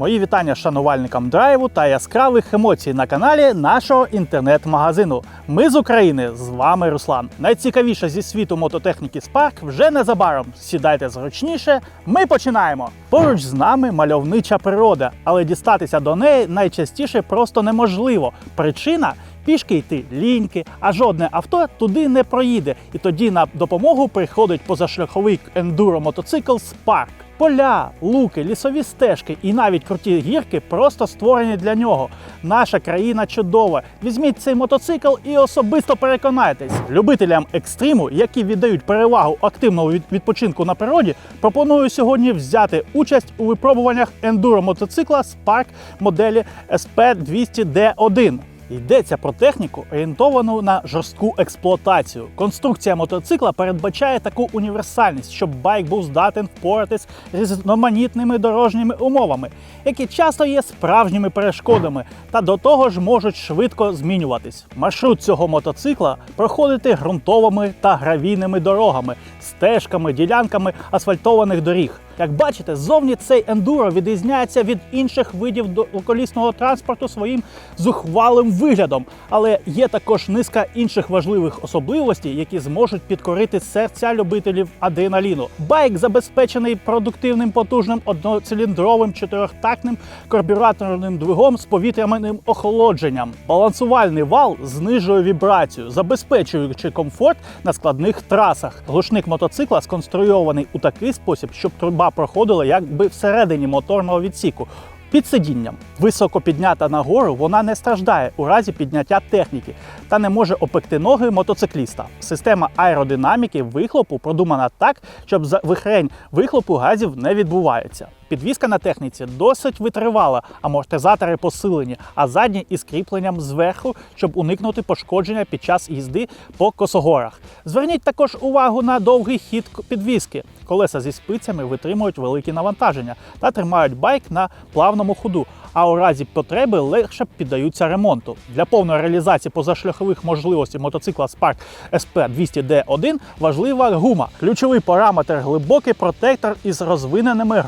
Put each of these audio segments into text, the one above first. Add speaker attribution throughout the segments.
Speaker 1: Мої вітання шанувальникам драйву та яскравих емоцій на каналі нашого інтернет-магазину. Ми з України, з вами Руслан. Найцікавіше зі світу мототехніки Spark вже незабаром. Сідайте зручніше. Ми починаємо. Поруч з нами мальовнича природа, але дістатися до неї найчастіше просто неможливо. Причина пішки йти ліньки, а жодне авто туди не проїде. І тоді на допомогу приходить позашляховий ендуро-мотоцикл Spark. Поля, луки, лісові стежки і навіть круті гірки просто створені для нього. Наша країна чудова. Візьміть цей мотоцикл і особисто переконайтесь. Любителям екстриму, які віддають перевагу активному відпочинку на природі, пропоную сьогодні взяти участь у випробуваннях ендуро мотоцикла Spark моделі SP200D1. Йдеться про техніку, орієнтовану на жорстку експлуатацію. Конструкція мотоцикла передбачає таку універсальність, щоб байк був здатен впоратись з різноманітними дорожніми умовами, які часто є справжніми перешкодами, та до того ж можуть швидко змінюватись. Маршрут цього мотоцикла проходити ґрунтовими та гравійними дорогами, стежками, ділянками асфальтованих доріг. Як бачите, ззовні цей ендуро відрізняється від інших видів колісного транспорту своїм зухвалим виглядом, але є також низка інших важливих особливостей, які зможуть підкорити серця любителів адреналіну. Байк забезпечений продуктивним потужним одноциліндровим чотирьохтактним карбюраторним двигом з повітряним охолодженням. Балансувальний вал знижує вібрацію, забезпечуючи комфорт на складних трасах. Глушник мотоцикла сконструйований у такий спосіб, щоб труба проходила якби всередині моторного відсіку. Під сидінням високо піднята нагору, вона не страждає у разі підняття техніки та не може опекти ноги мотоцикліста. Система аеродинаміки вихлопу продумана так, щоб за вихрень вихлопу газів не відбувається. Підвізка на техніці досить витривала, амортизатори посилені, а задні із кріпленням зверху, щоб уникнути пошкодження під час їзди по косогорах. Зверніть також увагу на довгий хід підвіски. Колеса зі спицями витримують великі навантаження та тримають байк на плавному ходу. А у разі потреби легше піддаються ремонту. Для повної реалізації позашляхових можливостей мотоцикла Spark SP200D1 важлива гума. Ключовий параметр глибокий протектор із розвиненими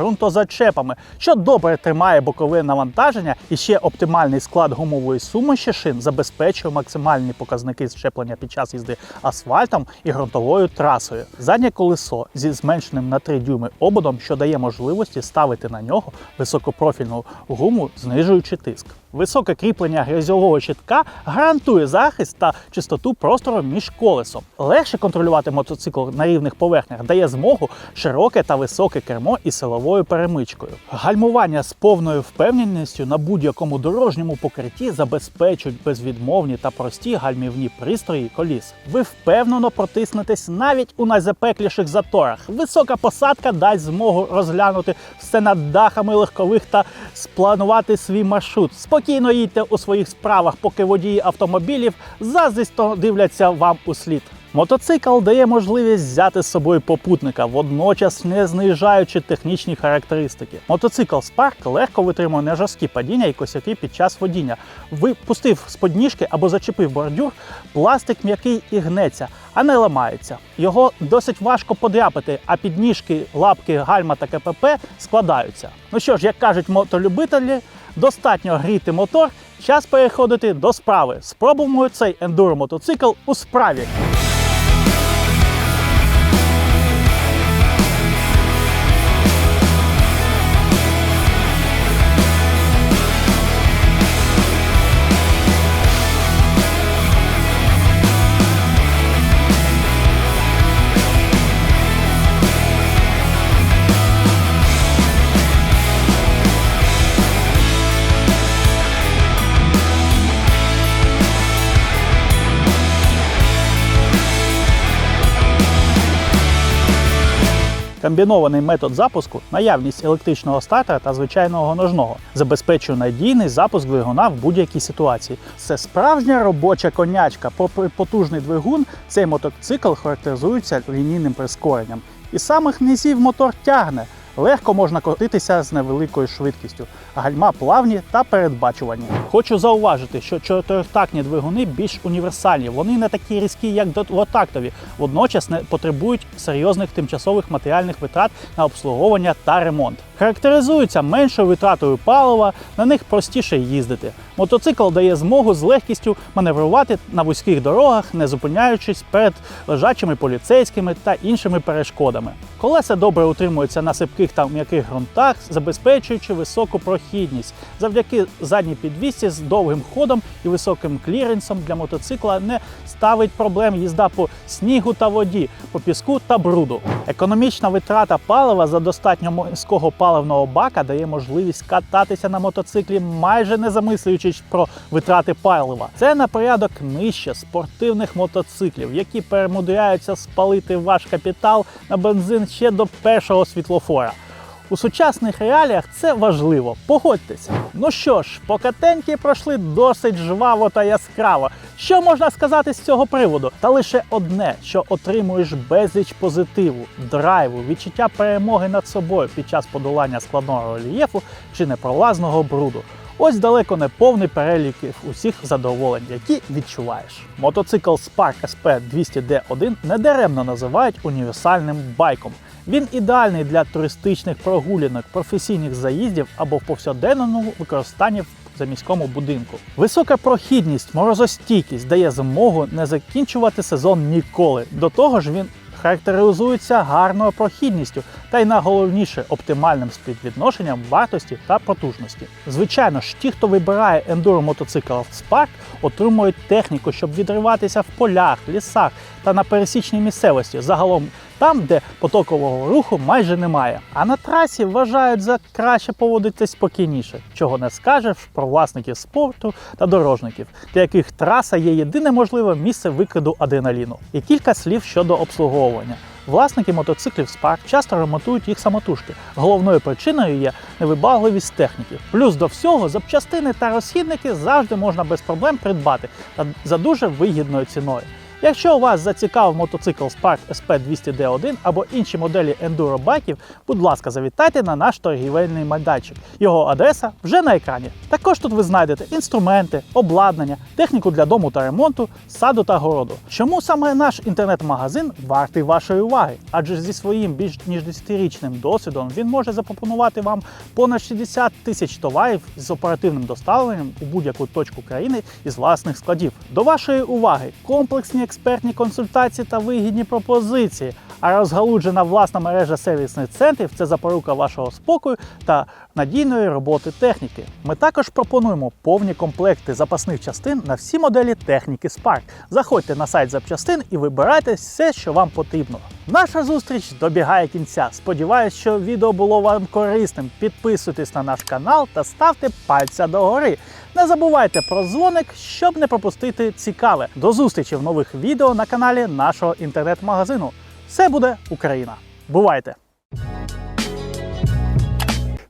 Speaker 1: ґрунтозачепами, що добре тримає бокове навантаження і ще оптимальний склад гумової суміші шин забезпечує максимальні показники щеплення під час їзди асфальтом і ґрунтовою трасою. Заднє колесо зі зменшеним на 3 дюйми ободом, що дає можливості ставити на нього високопрофільну гуму, знижуючи тиск. Високе кріплення грязьового щитка гарантує захист та чистоту простору між колесом. Легше контролювати мотоцикл на рівних поверхнях дає змогу широке та високе кермо із силовою перемичкою. Гальмування з повною впевненістю на будь-якому дорожньому покритті забезпечують безвідмовні та прості гальмівні пристрої коліс. Ви впевнено протиснетесь навіть у найзапекліших заторах. Висока посадка дасть змогу розглянути все над дахами легкових та спланувати свій маршрут. Спокійно їдьте у своїх справах, поки водії автомобілів заздрісто дивляться вам у слід. Мотоцикл дає можливість взяти з собою попутника, водночас не знижаючи технічні характеристики. Мотоцикл Spark легко витримує нежорсткі падіння і косяки під час водіння. Випустив з подніжки або зачепив бордюр, пластик м'який і гнеться, а не ламається. Його досить важко подряпати, а підніжки, лапки, гальма та КПП складаються. Ну що ж, як кажуть мотолюбителі, достатньо гріти мотор, час переходити до справи. Спробуємо цей ендуро мотоцикл у справі. Комбінований метод запуску, наявність електричного стартера та звичайного ножного забезпечує надійний запуск двигуна в будь-якій ситуації. Це справжня робоча конячка. Попри потужний двигун, цей мотоцикл характеризується лінійним прискоренням. І самих низів мотор тягне. Легко можна котитися з невеликою швидкістю, гальма плавні та передбачувані. Хочу зауважити, що чотирьохтактні двигуни більш універсальні. Вони не такі різкі, як двотактові, водночас не потребують серйозних тимчасових матеріальних витрат на обслуговування та ремонт. Характеризуються меншою витратою палива, на них простіше їздити. Мотоцикл дає змогу з легкістю маневрувати на вузьких дорогах, не зупиняючись перед лежачими поліцейськими та іншими перешкодами. Колеса добре утримуються на сипких та м'яких ґрунтах, забезпечуючи високу прохідність. Завдяки задній підвісці з довгим ходом і високим кліренсом для мотоцикла не ставить проблем їзда по снігу та воді, по піску та бруду. Економічна витрата палива за достатньо міського паливного бака дає можливість кататися на мотоциклі, майже не замислюючись про витрати палива. Це на порядок нижче спортивних мотоциклів, які перемудряються спалити ваш капітал на бензин ще до першого світлофора. У сучасних реаліях це важливо, погодьтеся. Ну що ж, покатеньки пройшли досить жваво та яскраво. Що можна сказати з цього приводу? Та лише одне, що отримуєш безліч позитиву, драйву, відчуття перемоги над собою під час подолання складного рельєфу чи непролазного бруду. Ось далеко не повний перелік усіх задоволень, які відчуваєш. Мотоцикл Spark SP 200D1 недаремно називають універсальним байком. Він ідеальний для туристичних прогулянок, професійних заїздів або в повсякденному використанні в заміському будинку. Висока прохідність, морозостійкість дає змогу не закінчувати сезон ніколи. До того ж, він характеризується гарною прохідністю та й найголовніше оптимальним співвідношенням вартості та потужності. Звичайно ж, ті, хто вибирає ендуро мотоцикл спарк, отримують техніку, щоб відриватися в полях, лісах та на пересічній місцевості. Загалом там, де потокового руху майже немає. А на трасі вважають за краще поводитись спокійніше, чого не скажеш про власників спорту та дорожників, для яких траса є єдине можливе місце викиду адреналіну. І кілька слів щодо обслуговування. Власники мотоциклів Spark часто ремонтують їх самотужки. Головною причиною є невибагливість техніки. Плюс до всього запчастини та розхідники завжди можна без проблем придбати та за дуже вигідною ціною. Якщо вас зацікавив мотоцикл Spark SP200D1 або інші моделі ендуро байків, будь ласка, завітайте на наш торгівельний майданчик. Його адреса вже на екрані. Також тут ви знайдете інструменти, обладнання, техніку для дому та ремонту, саду та городу. Чому саме наш інтернет-магазин вартий вашої уваги? Адже зі своїм більш ніж 10-річним досвідом він може запропонувати вам понад 60 тисяч товарів з оперативним доставленням у будь-яку точку країни із власних складів. До вашої уваги комплексні експертні консультації та вигідні пропозиції. А розгалуджена власна мережа сервісних центрів це запорука вашого спокою та надійної роботи техніки. Ми також пропонуємо повні комплекти запасних частин на всі моделі техніки Spark. Заходьте на сайт запчастин і вибирайте все, що вам потрібно. Наша зустріч добігає кінця. Сподіваюсь, що відео було вам корисним. Підписуйтесь на наш канал та ставте пальця догори. Не забувайте про дзвоник, щоб не пропустити цікаве. До зустрічі в нових відео на каналі нашого інтернет-магазину. Це буде Україна. Бувайте!